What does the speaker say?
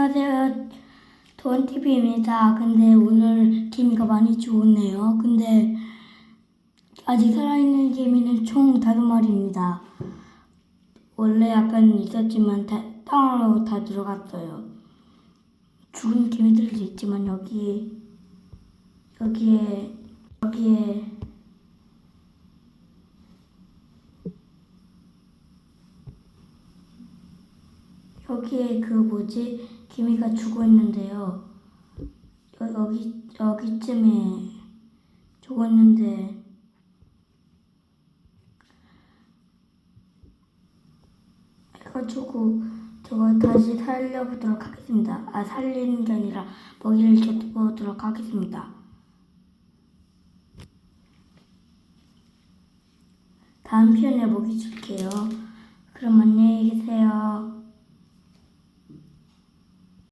안녕하세요. 도원TV입니다. 근데 오늘 개미가 많이 죽었네요. 근데 아직 살아있는 개미는 총 다섯 마리입니다. 원래 약간 있었지만 다, 땅으로 다 들어갔어요. 죽은 개미들도 있지만 여기 여기에 여기에 여기에 그 뭐지 있는데요. 여- 여기 여기쯤에 죽었는데 해가지고 저거 다시 살려보도록 하겠습니다. 아 살리는 게 아니라 먹이를 줘보도록 하겠습니다. 다음 편에 먹이 줄게요.